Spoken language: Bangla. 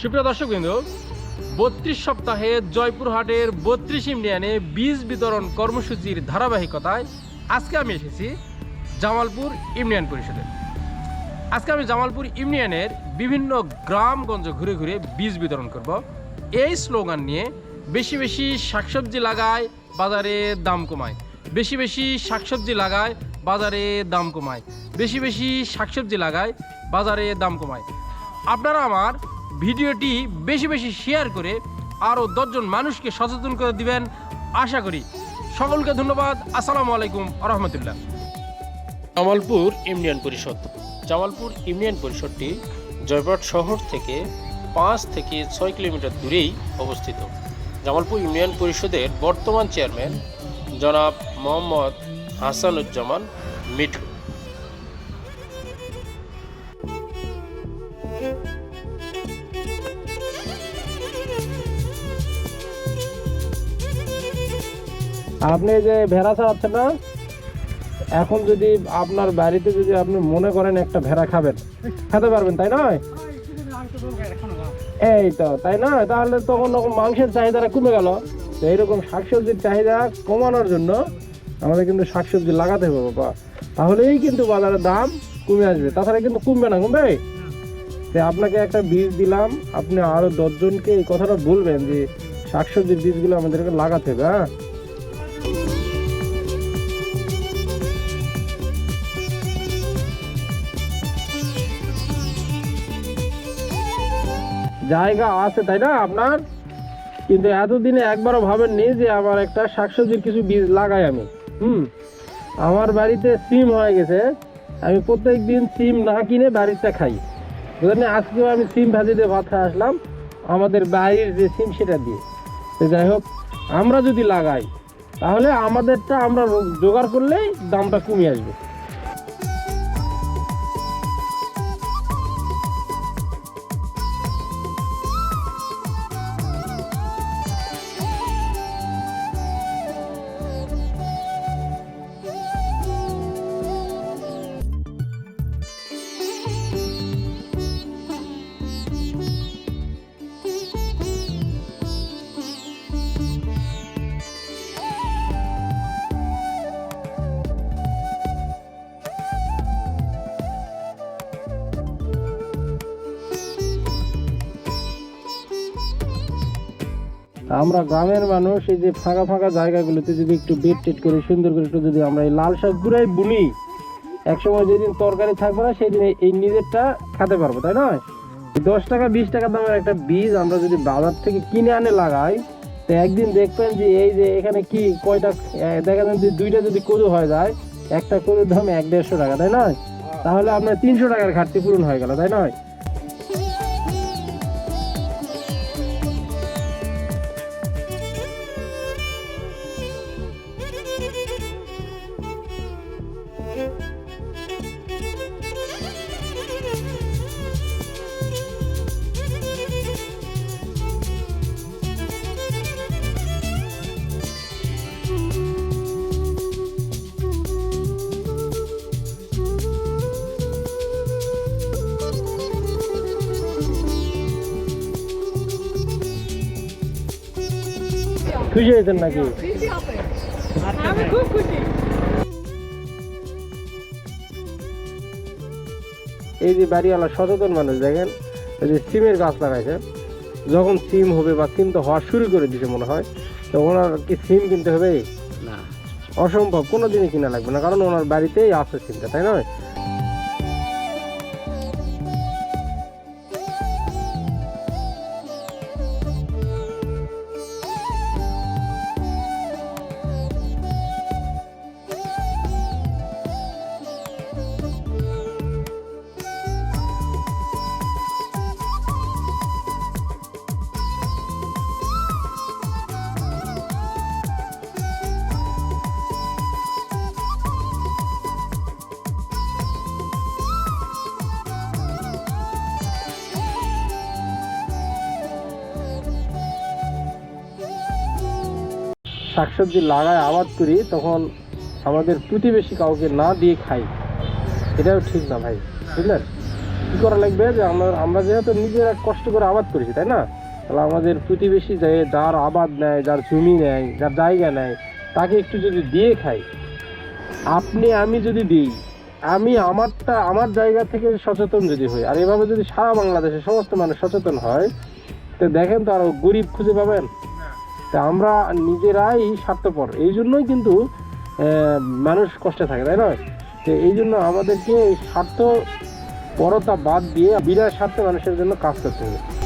সুপ্রিয় দর্শক বিন্দু বত্রিশ সপ্তাহে জয়পুরহাটের বত্রিশ ইউনিয়নে বীজ বিতরণ কর্মসূচির ধারাবাহিকতায় আজকে আমি এসেছি জামালপুর ইউনিয়ন পরিষদে। আজকে আমি জামালপুর ইউনিয়নের বিভিন্ন গ্রামগঞ্জ ঘুরে ঘুরে বীজ বিতরণ করব। এই স্লোগান নিয়ে বেশি বেশি শাকসবজি লাগায়, বাজারে দাম কমায়। বেশি বেশি শাকসবজি লাগায়, বাজারে দাম কমায়। বেশি বেশি শাকসবজি লাগায়, বাজারে দাম কমায়। আপনারা আমার ভিডিওটি বেশি বেশি শেয়ার করে আরও দশজন মানুষকে সচেতন করে দিবেন আশা করি। সকলকে ধন্যবাদ। আসসালামু আলাইকুম রহমতুল্লাহ। জামালপুর ইউনিয়ন পরিষদ। জামালপুর ইউনিয়ন পরিষদটি জয়পুরহাট শহর থেকে পাঁচ থেকে ছয় কিলোমিটার দূরেই অবস্থিত। জামালপুর ইউনিয়ন পরিষদের বর্তমান চেয়ারম্যান জনাব মোহাম্মদ হাসানুজ্জামান মিঠু। আপনি যে ভেড়া চালাচ্ছেন না, এখন যদি আপনার বাড়িতে যদি আপনি মনে করেন একটা ভেড়া খাবেন, খেতে পারবেন, তাই নয়? এই তো, তাই নয়? তাহলে তখন মাংসের চাহিদাটা কমে গেল। তো এইরকম শাকসবজির চাহিদা কমানোর জন্য আমাদের কিন্তু শাকসবজি লাগাতে হবে, বাবা। তাহলেই কিন্তু বাজারের দাম কমে আসবে। তাছাড়া কিন্তু কমবে না, কমবে? তো আপনাকে একটা বীজ দিলাম, আপনি আরও দশজনকে এই কথাটা বলবেন যে শাকসবজির বীজগুলো আমাদেরকে লাগাতে হবে হ্যাঁ? জায়গা আছে, তাই না আপনার? কিন্তু এতদিনে একবারও ভাবেননি যে আমার একটা শাকসবজির কিছু বীজ লাগাই আমি। হুম? আমার বাড়িতে সিম হয়ে গেছে। আমি প্রত্যেক দিন সিম না কিনে বাড়িতে খাই। বুঝলেন আজকেও আমি সিম ভাজি দিয়ে ভাত খাই আসলাম। আমাদের বাড়ির যে সিম, সেটা দিয়ে। তো যাই হোক, আমরা যদি লাগাই, তাহলে আমাদেরটা আমরা জোগাড় করলেই দামটা কমে আসবে। আমরা গ্রামের মানুষ, এই যে ফাঁকা ফাঁকা জায়গাগুলোতে যদি একটু বেড টেট করে সুন্দর করে একটু যদি আমরা এই লাল শাক গুঁড়াই বুনি, একসময় যেদিন তরকারি থাকবে না সেই দিন এই- এই নিজেরটা খেতে পারব, তাই নয়? দশ টাকা, বিশ টাকা দামের একটা বীজ আমরা যদি বাজার থেকে কিনে আনে লাগাই, তো একদিন দেখবেন যে এই যে এখানে কি কয়টা দেখা যান যে দুইটা যদি কদু হয়ে যায়, একটা কদুর দাম এক দেড়শো টাকা, তাই নয়? তাহলে আপনার তিনশো টাকার ঘাটতি পূরণ হয়ে গেল, তাই নয়? খুশি হয়েছেন নাকি? আমি খুব খুশি। এই যে বাড়িওয়ালা সচেতন মানুষ দেখেন এই যে সিমের গাছ লাগাইছে যখন সিম হবে বা সিম তো হওয়া শুরু করে দিছে মনে হয় তো ওনার কি সিম কিনতে হবে? না। অসম্ভব কোনো দিনই কিনা লাগবে না কারণ ওনার বাড়িতেই আছে সিমটা তাই নয়? শাকসবজি লাগায় আবাদ করি, তখন আমাদের প্রতিবেশী কাউকে না দিয়ে খাই। এটাও ঠিক না ভাই, বুঝলেন? কি করা লাগবে? যে আমরা আমরা যেহেতু নিজেরা কষ্ট করে আবাদ করেছি, তাই না? তাহলে আমাদের প্রতিবেশী যে যার আবাদ নেয়, যার জমি নেয়, যার জায়গা নেয়, তাকে একটু যদি দিয়ে খাই, আপনি, আমি যদি দিই, আমি আমারটা, আমার জায়গা থেকে সচেতন যদি হই, আর এভাবে যদি সারা বাংলাদেশে সমস্ত মানুষ সচেতন হয়, তো দেখেন তো আরও গরিব খুঁজে পাবেন। তা আমরা নিজেরাই স্বার্থপর। এই জন্যই কিন্তু মানুষ কষ্টে থাকে, তাই নয়? তো এই জন্য আমাদেরকে স্বার্থপরতা স্বার্থ পরতা বাদ দিয়ে বিনা স্বার্থে মানুষের জন্য কাজ করতে হবে।